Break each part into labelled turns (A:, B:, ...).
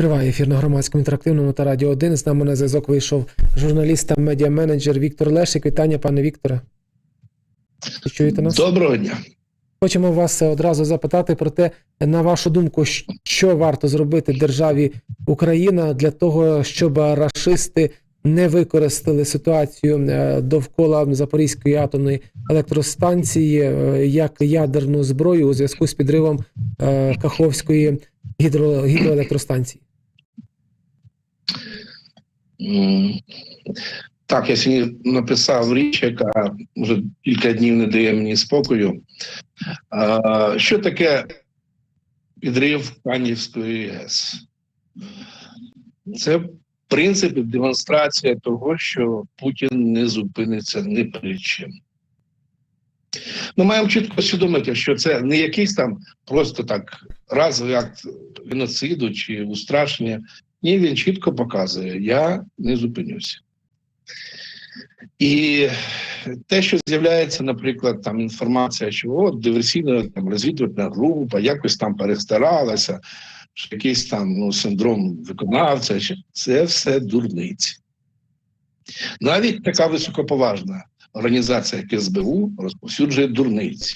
A: Триває ефір на громадському інтерактивному та радіо 1. З нами на зв'язок вийшов журналіст та медіаменеджер Віктор Лешик. Вітання, пане Вікторе. Чуєте нас?
B: Доброго дня.
A: Хочемо вас одразу запитати про те, на вашу думку, що варто зробити державі Україна для того, щоб рашисти не використали ситуацію е, довкола Запорізької атомної електростанції е, як ядерну зброю у зв'язку з підривом е, Каховської гідро, гідроелектростанції.
B: Так, я сьогодні написав річ, яка вже кілька днів не дає мені спокою. Що таке підрив Канівської ГЕС? Це в принципі демонстрація того, що Путін не зупиниться ні при чим. Ми маємо чітко усвідомити, що це не якийсь там просто так разовий акт геноциду чи устрашення. Ні, він чітко показує, я не зупинюся. І те, що з'являється, наприклад, там інформація, що от диверсійна там розвідувальна група якось там перестаралася, що якийсь там ну, синдром виконавця, що це все дурниці. Навіть така високоповажна організація, як СБУ, розповсюджує дурниці,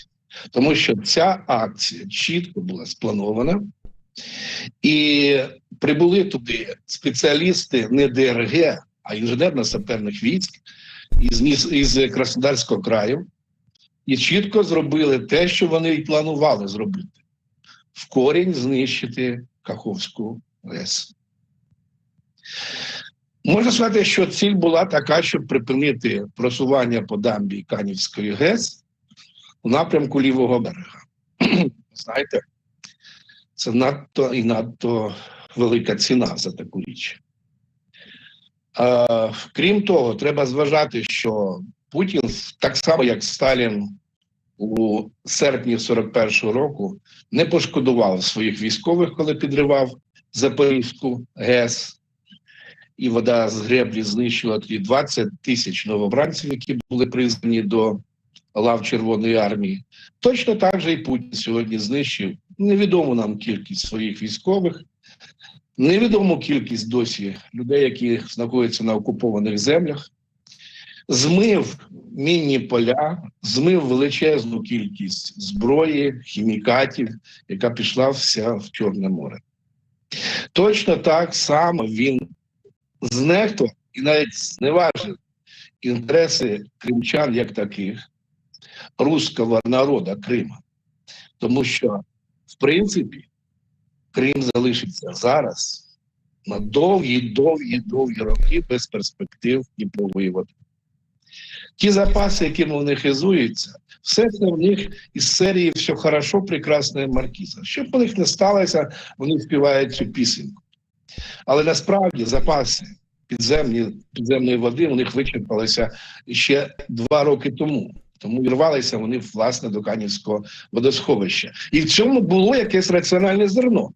B: тому що ця акція чітко була спланована, і прибули туди спеціалісти не ДРГ, а інженерно-саперних військ із, із Краснодарського краю, і чітко зробили те, що вони і планували зробити: в корінь знищити Каховську ГЕС. Можна сказати, що ціль була така, щоб припинити просування по дамбі Канівської ГЕС у напрямку лівого берега. Знаєте, це надто і надто велика ціна за таку річ. Е, крім того, треба зважати, що Путін, так само як Сталін у серпні 41-го року, не пошкодував своїх військових, коли підривав Запорізьку ГЕС, і вода з греблі знищила тоді 20 тисяч новобранців, які були призвані до лав Червоної армії. Точно так же і Путін сьогодні знищив невідому нам кількість своїх військових, невідому кількість досі людей, які знаходяться на окупованих землях, змив мінні поля, змив величезну кількість зброї, хімікатів, яка пішла вся в Чорне море. Точно так само він знехтував і навіть зневажив інтереси кримчан як таких, руського народу Крима. Тому що, в принципі, Крим залишиться зараз на довгі, довгі, довгі роки без перспектив і води. Ті запаси, якими вони хизуються, все це в них із серії все хорошо, прекрасне маркіза. Щоб у них не сталося, вони співають цю пісеньку. Але насправді запаси підземні, підземної води у них вичерпалися ще два роки тому. Тому вірвалися вони власне до Канівського водосховища. І в цьому було якесь раціональне зерно.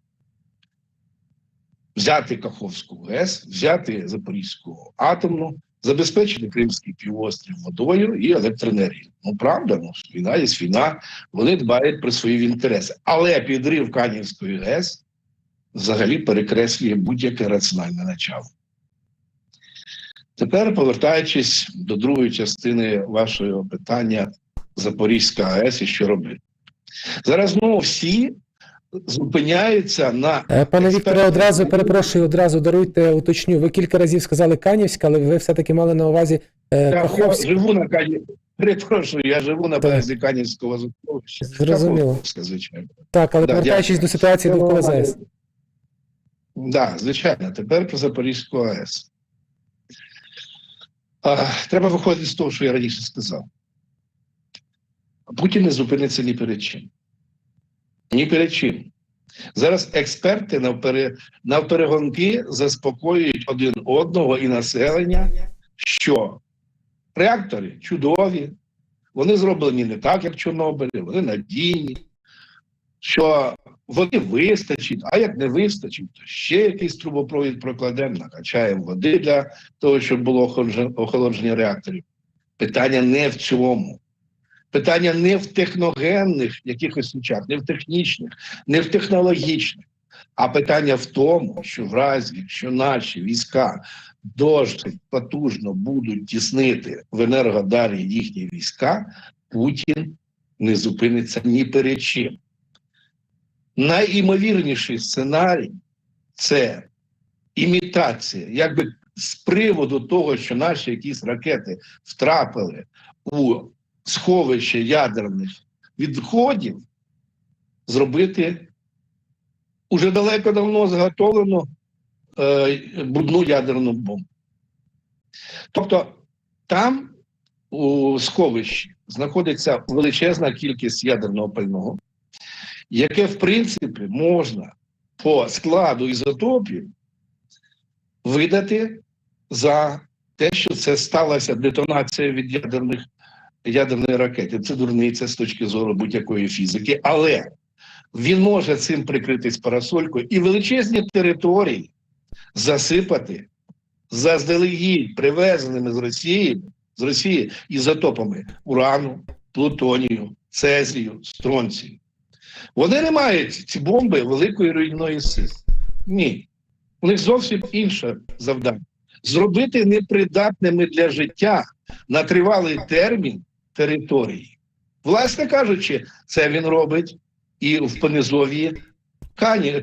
B: Взяти Каховську ГЕС, взяти Запорізьку атомну, забезпечити Кримський півострів водою і електроенергією. Ну правда, ну війна є війна, вони дбають про свої інтереси. Але підрив Канівської ГЕС взагалі перекреслює будь-яке раціональне начало. Tепер, повертаючись до другої частини вашого питання Запорізька АЕС і що робити. Зараз знову всі зупиняються на
A: Е, Пане Вікторе, одразу перепрошую, одразу даруйте, уточню. Ви кілька разів сказали Канівська, але ви все-таки мали на увазі е,
B: Я, я живу на Кані. Перепрошую, я живу на березі Канівського затовища.
A: Зрозуміло.
B: Каховська, звичайно.
A: Так, але
B: Да,
A: повертаючись
B: дякую.
A: до ситуації довкола ЗАЕС.
B: Так, да, звичайно, тепер про Запорізьку АЕС. Треба виходити з того, що я раніше сказав. Путін не зупиниться ні перед чим. Ні перед чим. Зараз експерти навпере, навперегонки заспокоюють один одного і населення, що реактори чудові, вони зроблені не так, як Чорнобилі, вони надійні, що води вистачить, а як не вистачить, то ще якийсь трубопровід прокладемо, накачаємо води для того, щоб було охолодження- реакторів. Питання не в цьому. Питання не в техногенних якихось речах, не в технічних, не в технологічних. А питання в тому, що в разі, якщо наші війська досить потужно будуть тіснити в Енергодарі їхні війська, Путін не зупиниться ні перед чим. Найімовірніший сценарій це імітація, якби з приводу того, що наші якісь ракети втрапили у сховище ядерних відходів, зробити уже далеко давно зготовлену е, брудну ядерну бомбу. Тобто там у сховищі знаходиться величезна кількість ядерного пального, яке, в принципі, можна по складу ізотопів видати за те, що це сталася детонація від ядерних ядерної ракети. Це дурниця з точки зору будь-якої фізики, але він може цим прикритись парасолькою і величезні території засипати заздалегідь привезеними з Росії з Росії ізотопами урану, плутонію, цезію, стронцію. Вони не мають ці бомби великої руйнівної сили. Ні. У них зовсім інше завдання. Зробити непридатними для життя на тривалий термін території. Власне кажучи, це він робить і в понизов'ї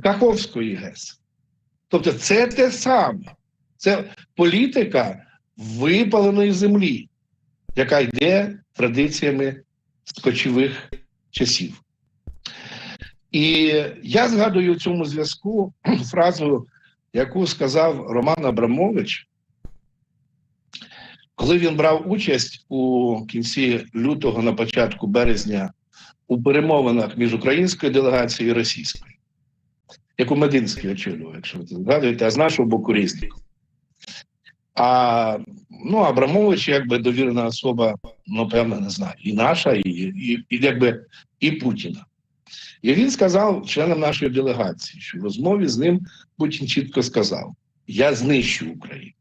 B: Каховської ГЕС. Тобто, це те саме. Це політика випаленої землі, яка йде традиціями скочових часів. І я згадую в цьому зв'язку фразу, яку сказав Роман Абрамович, коли він брав участь у кінці лютого, на початку березня, у перемовинах між українською делегацією і російською, яку Мединський очолював, якщо ви згадуєте, а з нашого боку різник. А ну, Абрамович, якби довірена особа, ну, певно, не знаю, і наша, і, і, і якби і Путіна. І він сказав членам нашої делегації, що в розмові з ним Путін чітко сказав: Я знищу Україну.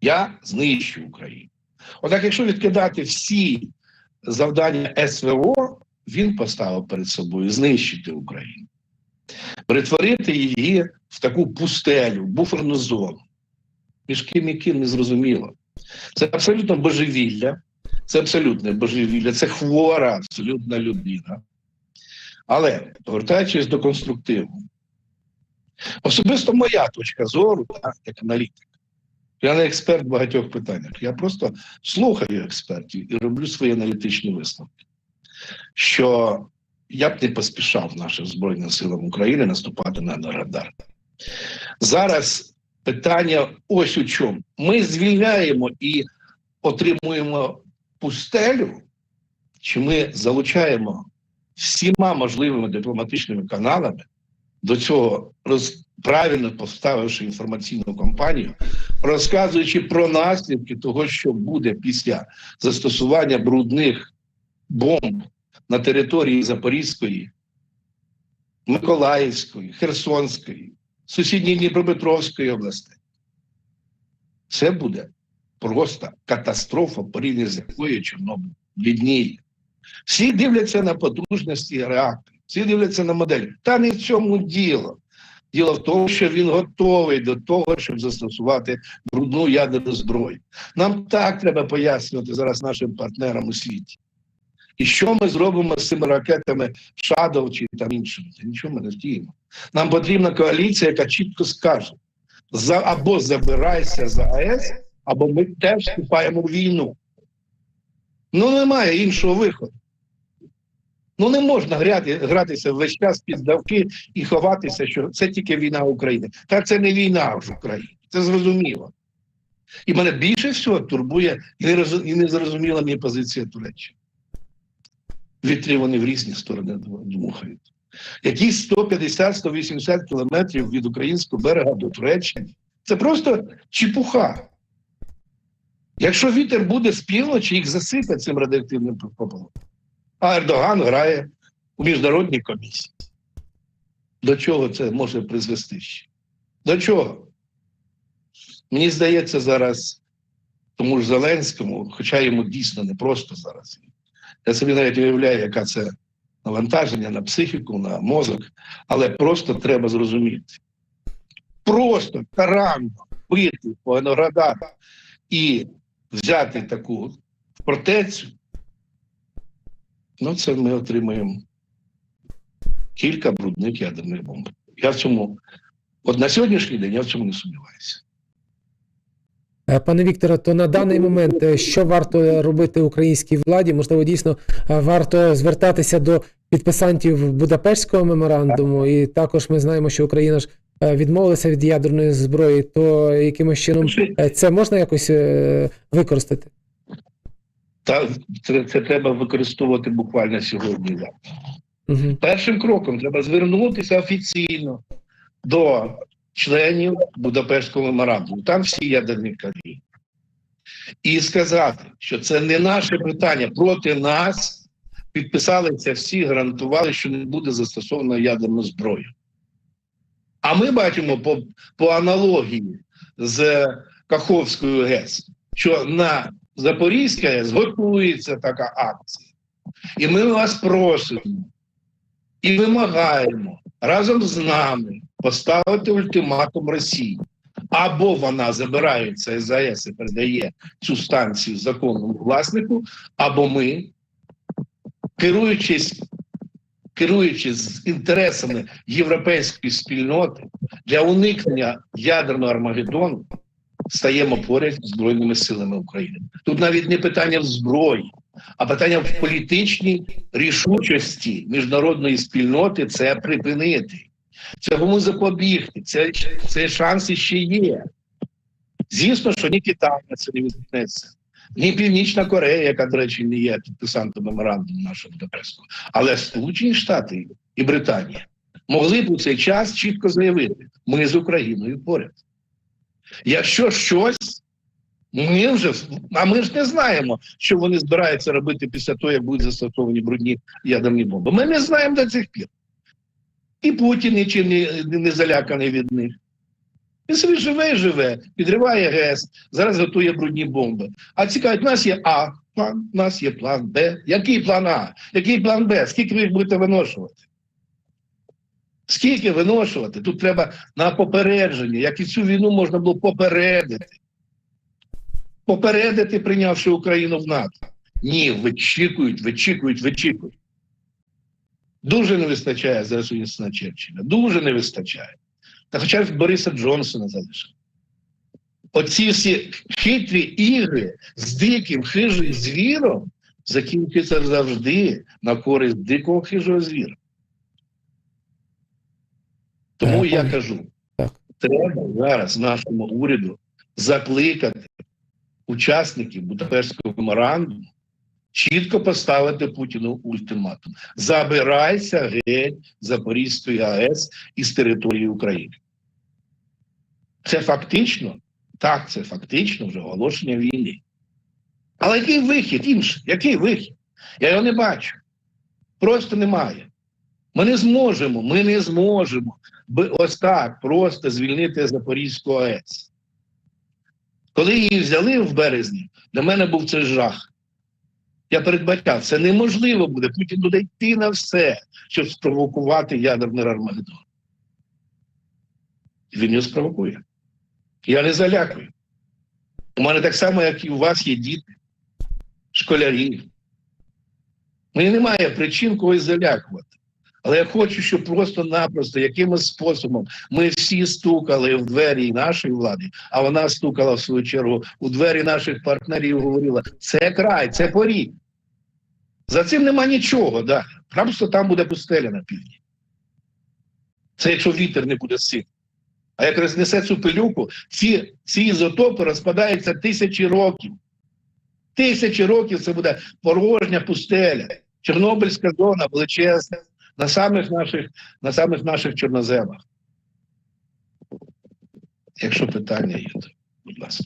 B: Я знищу Україну. Однак, якщо відкидати всі завдання СВО, він поставив перед собою знищити Україну, перетворити її в таку пустелю, буферну зону. Між ким і ким не зрозуміло. Це абсолютно божевілля, це абсолютне божевілля, це хвора абсолютна людина. Але повертаючись до конструктиву, особисто моя точка зору, як аналітик, я не експерт в багатьох питаннях. Я просто слухаю експертів і роблю свої аналітичні висновки. Що я б не поспішав нашим Збройним силам України наступати на Енергодар. Зараз питання ось у чому. Ми звільняємо і отримуємо пустелю, чи ми залучаємо всіма можливими дипломатичними каналами до цього роз, правильно поставивши інформаційну кампанію, розказуючи про наслідки того, що буде після застосування брудних бомб на території Запорізької, Миколаївської, Херсонської, сусідньої Дніпропетровської області. Це буде просто катастрофа, порівняно з якою Чорнобиль відніє. Всі дивляться на потужності реакторів, всі дивляться на модель. Та не в цьому діло. Діло в тому, що він готовий до того, щоб застосувати брудну ядерну зброю. Нам так треба пояснювати зараз нашим партнерам у світі. І що ми зробимо з цими ракетами Shadow чи там іншими? Нічого ми не вдіємо. Нам потрібна коаліція, яка чітко скаже: за, або забирайся за АЕС, або ми теж вступаємо в війну. Ну, немає іншого виходу. Ну не можна грати, гратися весь час під давки і ховатися, що це тільки війна України. Та це не війна в Україні. Це зрозуміло. І мене більше всього турбує і не, роз, і не зрозуміла мені позиція Туреччини. Вітрі вони в різні сторони дмухають. Якісь 150-180 кілометрів від українського берега до Туреччини це просто чепуха. Якщо вітер буде з півночі, їх засипе цим радіоактивним попелом. А Ердоган грає у міжнародній комісії. До чого це може призвести ще? До чого? Мені здається, зараз тому ж Зеленському, хоча йому дійсно не просто зараз. Я собі навіть уявляю, яка це навантаження на психіку, на мозок, але просто треба зрозуміти. Просто таранно бити по Еноградару і взяти таку фортецю, ну це ми отримаємо кілька брудних ядерних бомб. Я в цьому, от на сьогоднішній день я в цьому не сумніваюся.
A: Е, Пане Вікторе, то на даний момент е, що варто робити українській владі? Можливо, дійсно е, варто звертатися до підписантів Будапештського меморандуму, і також ми знаємо, що Україна ж відмовилася від ядерної зброї. То якимось чином це можна якось використати?
B: Та це, це треба використовувати буквально сьогодні.
A: Угу.
B: Першим кроком треба звернутися офіційно до членів Будапештського меморандуму. Там всі ядерні країни. І сказати, що це не наше питання проти нас. Підписалися всі, гарантували, що не буде застосовано ядерну зброю. А ми бачимо по, по аналогії з Каховською ГЕС, що на Запорізькій ГЕС готується така акція. І ми вас просимо і вимагаємо разом з нами поставити ультиматум Росії. Або вона забирається з АЕС і передає цю станцію законному власнику, або ми, керуючись, керуючись інтересами європейської спільноти для уникнення ядерного Армагеддону, стаємо поряд з Збройними силами України. Тут навіть не питання в зброї, а питання в політичній рішучості міжнародної спільноти це припинити. Цьому запобігти. Це, це шанси ще є. Звісно, що ні Китай на це не відгукнеться, ні Північна Корея, яка, до речі, не є підписантом меморандуму нашого Будапештського, але Сполучені Штати і Британія могли б у цей час чітко заявити: ми з Україною поряд. Якщо щось, ми вже а ми ж не знаємо, що вони збираються робити після того, як будуть застосовані брудні ядерні бомби. Ми не знаємо до цих пір. І Путін нічим не, не заляканий від них. Він собі живе і живе, підриває ГЕС, зараз готує брудні бомби. А цікавить, у нас є А план, у нас є план Б. Який план А? Який план Б? Скільки ви їх будете виношувати? Скільки виношувати? Тут треба на попередження, як і цю війну можна було попередити. Попередити, прийнявши Україну в НАТО. Ні, вичікують, вичікують, вичікують. Дуже не вистачає зараз Вінстона Черчилля. Дуже не вистачає. Та хоча б Бориса Джонсона залишив. Оці всі хитрі ігри з диким хижим звіром закінчуються завжди на користь дикого хижого звіра. Тому
A: Так,
B: я кажу:
A: так.
B: треба зараз нашому уряду закликати учасників Будапештського меморандуму чітко поставити Путіну ультиматум: забирайся геть Запорізької АЕС із території України. Це фактично, так, це фактично вже оголошення війни. Але який вихід інший? Який вихід? Я його не бачу. Просто немає. Ми не зможемо, ми не зможемо ось так просто звільнити Запорізьку АЕС. Коли її взяли в березні, для мене був це жах. Я передбачав, це неможливо буде. Путін буде йти на все, щоб спровокувати ядерний Армагеддон. Він його спровокує. Я не залякую. У мене так само, як і у вас є діти, школярі. Мені немає причин когось залякувати. Але я хочу, щоб просто-напросто якимось способом ми всі стукали в двері нашої влади, а вона стукала в свою чергу у двері наших партнерів і говорила: це край, це поріг. За цим нема нічого, да. Просто там буде пустеля на півдні. Це якщо вітер не буде сильний. А як рознесе цю пилюку, ці, ці ізотопи розпадаються тисячі років. Тисячі років це буде порожня пустеля. Чорнобильська зона величезна на самих наших, на самих наших чорноземах. Якщо питання є, то будь ласка.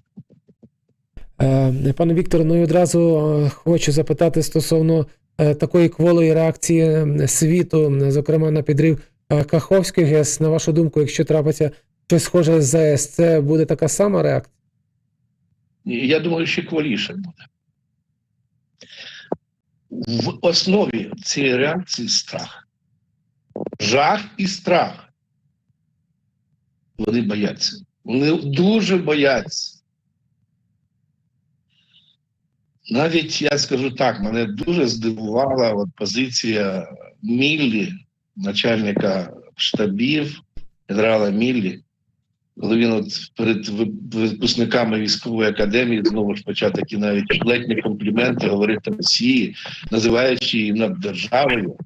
A: Е, Пане Вікторе, ну і одразу е, хочу запитати стосовно е, такої кволої реакції світу, зокрема на підрив Каховської ГЕС. На вашу думку, якщо трапиться щось схоже з ЗАЕС, це буде така сама реакція?
B: Я думаю, ще кволіше буде. в основі цієї реакції страх. Жах і страх. Вони бояться. Вони дуже бояться. Навіть я скажу так, мене дуже здивувала от позиція Міллі, начальника штабів, генерала Міллі, коли він от перед випускниками військової академії знову ж почав такі навіть летні компліменти говорити Росії, називаючи її наддержавою.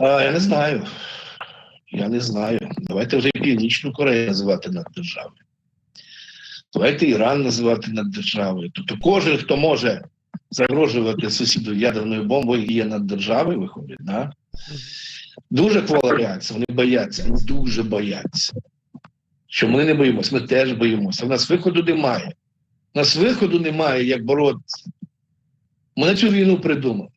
B: А, я не знаю. Я не знаю. Давайте вже Північну Корею називати наддержавою. Давайте Іран називати наддержавою. Тобто кожен, хто може загрожувати сусіду ядерною бомбою, є наддержавою, виходить. Да? Дуже квола реакція, вони бояться, вони дуже бояться. Що ми не боїмося, ми теж боїмося. У нас виходу немає. У нас виходу немає, як боротися. Ми на цю війну придумали.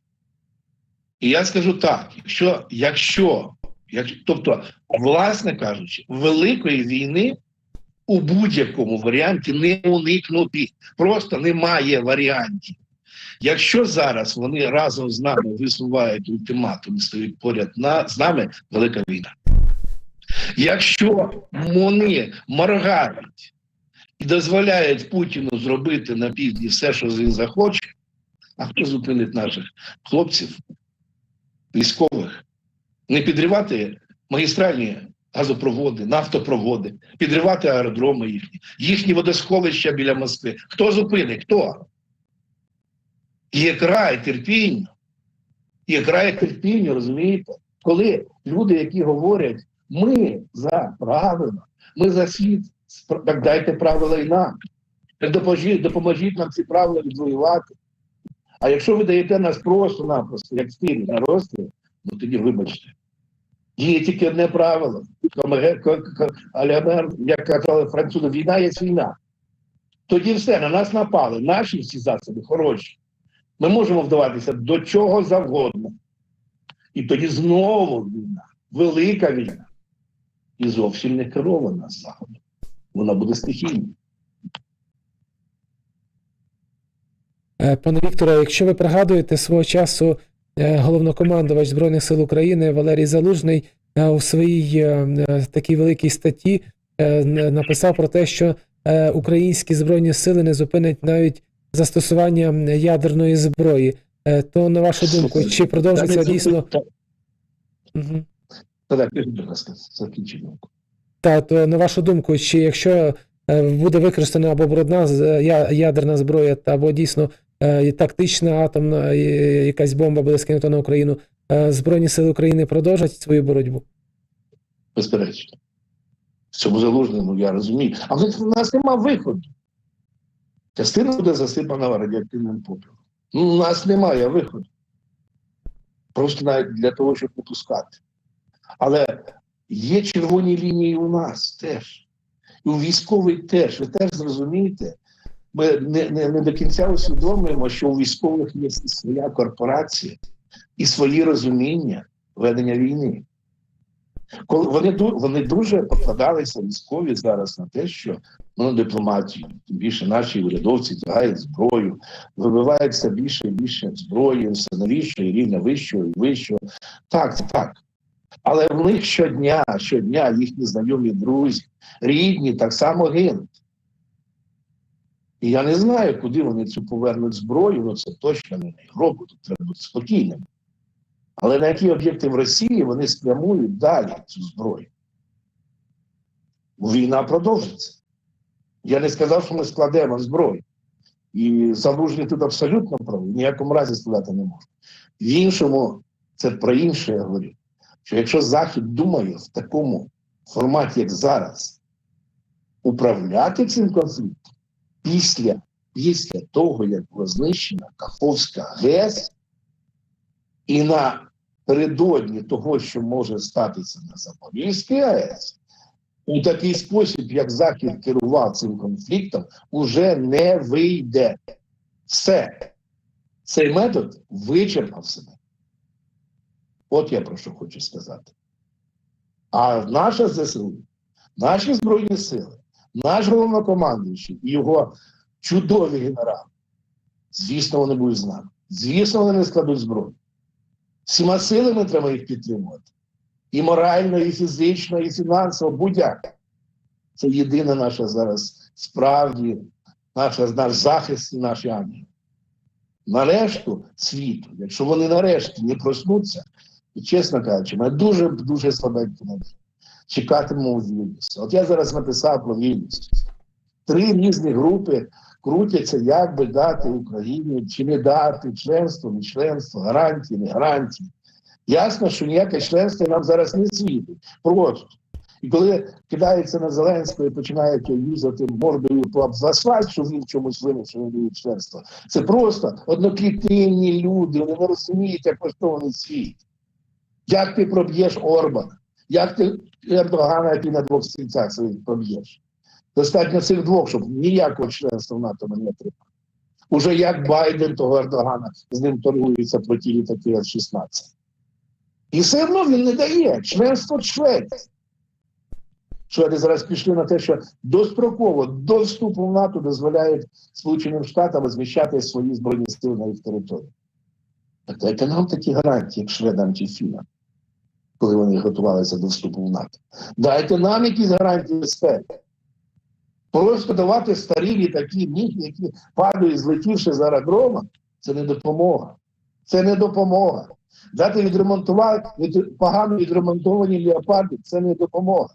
B: І я скажу так: якщо, якщо, якщо тобто, власне кажучи, великої війни у будь-якому варіанті не уникнути. Просто немає варіантів. Якщо зараз вони разом з нами висувають ультиматум стоять поряд на, з нами, велика війна. Якщо вони моргають і дозволяють Путіну зробити на півдні все, що він захоче, а хто зупинить наших хлопців, військових, не підривати магістральні газопроводи, нафтопроводи, підривати аеродроми їхні, їхні водосховища біля Москви. Хто зупинить? Хто? Є край терпіння. Є край терпіння, розумієте? Коли люди, які говорять, ми за правила, ми за світ, так дайте правила і нам. Так допоможіть, допоможіть нам ці правила відвоювати. А якщо ви даєте нас просто-напросто, як стиль на розстріл, ну тоді вибачте. Є тільки одне правило. Аліамер, як казали французи, війна є війна. Тоді все, на нас напали. Наші всі засоби хороші. Ми можемо вдаватися до чого завгодно. І тоді знову війна, велика війна. І зовсім не керована з заходу. Вона буде стихійною.
A: Пане Вікторе, якщо ви пригадуєте свого часу е, головнокомандувач Збройних сил України Валерій Залужний е, у своїй е, е, такій великій статті е, написав про те, що е, українські збройні сили не зупинять навіть застосування ядерної зброї. Е, То на вашу думку, чи продовжиться дійсно?
B: так,
A: та то на вашу думку, чи якщо е, буде використана або брудна ядерна зброя, або дійсно е, і тактична атомна і якась бомба буде скинута на Україну, е, Збройні сили України продовжать свою боротьбу?
B: Безперечно. В цьому залужному я розумію. Але в нас нема виходу. Частина буде засипана радіоактивним попелом. Ну, у нас немає виходу. Просто навіть для того, щоб не. Але є червоні лінії у нас теж. І у військовий теж. Ви теж зрозумієте, ми не, не, не до кінця усвідомлюємо, що у військових є своя корпорація і свої розуміння ведення війни. Коли вони вони дуже покладалися військові зараз на те, що ну, дипломатію, тим більше наші урядовці тягають зброю, вибивається більше і більше зброї, все новішого, і рівня вищого і вищого. Так, так. Але в них щодня, щодня їхні знайомі друзі, рідні так само гинуть. І я не знаю, куди вони цю повернуть зброю, ну це точно не на Європу, тут треба бути спокійним. Але на які об'єкти в Росії вони спрямують далі цю зброю? Війна продовжиться. Я не сказав, що ми складемо зброю. І Залужний тут абсолютно правий, в ніякому разі складати не можна. В іншому, це про інше я говорю, що якщо Захід думає в такому форматі, як зараз, управляти цим конфліктом після, після того, як була знищена Каховська ГЕС, і напередодні того, що може статися на Запорізькій АЕС, у такий спосіб, як Захід керував цим конфліктом, уже не вийде. Все. Цей метод вичерпав себе. От я про що хочу сказати. А наша ЗСУ, наші Збройні Сили, наш головнокомандуючий і його чудові генерали, звісно, вони будуть з нами. Звісно, вони не складуть зброю. Всіма силами треба їх підтримувати. І морально, і фізично, і фінансово, будь-як. Це єдина наша зараз справді, наша, наш захист і наші ангели. Нарешту світу, якщо вони нарешті не проснуться, і чесно кажучи, ми дуже дуже слабенькі надії. Чекатимемо вільності. От я зараз написав про вільність. Три різні групи крутяться, як би дати Україні, чи не дати членство, не членство, гарантії, не гарантії. Ясно, що ніяке членство нам зараз не світить. Просто. І коли кидається на Зеленського і починають юзати мордою по асфальт, що він чомусь винен, що він членство. Це просто одноклітинні люди, вони не розуміють, як влаштований світ. Як ти проб'єш Орбана? Як ти Ердогана, який на двох стільцях своїх проб'єш? Достатньо цих двох, щоб ніякого членства в НАТО не отримали. Уже як Байден того Ердогана з ним торгується про ті літаки F-16. І все одно він не дає членство Швеції. Шведи зараз пішли на те, що достроково до вступу в НАТО дозволяють Сполученим Штатам розміщати свої збройні сили на їх території. Так дайте нам такі гарантії, як шведам чи фінам, коли вони готувалися до вступу в НАТО. Дайте нам якісь гарантії безпеки. Просто давати старі літаки, міг, які падають, злетівши з аеродрома, це не допомога. Це не допомога. Дати відремонтувати від, погано відремонтовані леопарди це не допомога.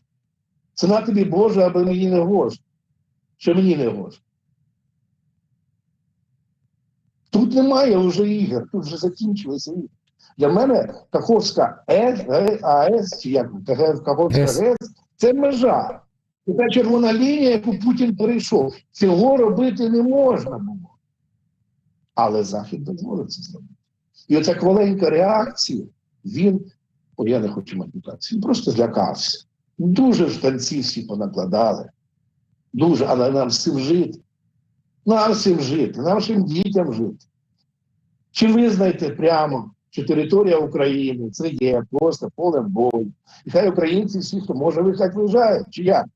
B: Ціна тобі Боже, аби мені не гоже. Що мені не гоже. Тут немає вже ігор, тут вже закінчилися ігри. Для мене Каховська ЕС, АЕС, чи як Кахов- Каховська
A: Ес.
B: ГЕС, це межа. Це та червона лінія, яку Путін перейшов. Цього робити не можна було. Але Захід дозволив це зробити. І оця кваленька реакція, він, о, я не хочу матюкатися, він просто злякався. Дуже штанці всі понакладали. Дуже, але нам з цим жити. Нам цим жити, нашим дітям жити. Чи визнайте прямо, що територія України це є просто полем бою. І хай українці всі, хто може, виїхати, виїжджають. Чи як?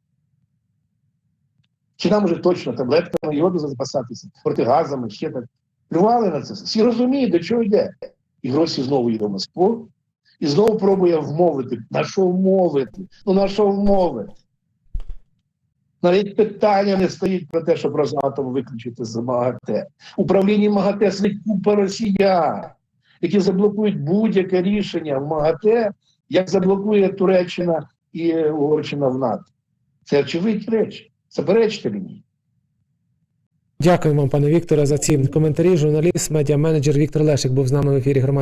B: Чи нам вже точно таблетками йоду запасатися, протигазами, ще так. Плювали на це. Всі розуміють, до чого йде. І Гросі знову їде в Москву і знову пробує вмовити. На що вмовити? Ну на що вмовити? Навіть питання не стоїть про те, щоб Росатом виключити з МАГАТЕ. Управління МАГАТЕ сидить купа росіян, які заблокують будь-яке рішення в МАГАТЕ, як заблокує Туреччина і Угорщина в НАТО. Це очевидні речі. Заперечте мені.
A: Дякую вам, пане Вікторе, за ці коментарі. Журналіст, медіа-менеджер Віктор Лешик був з нами в ефірі громадського.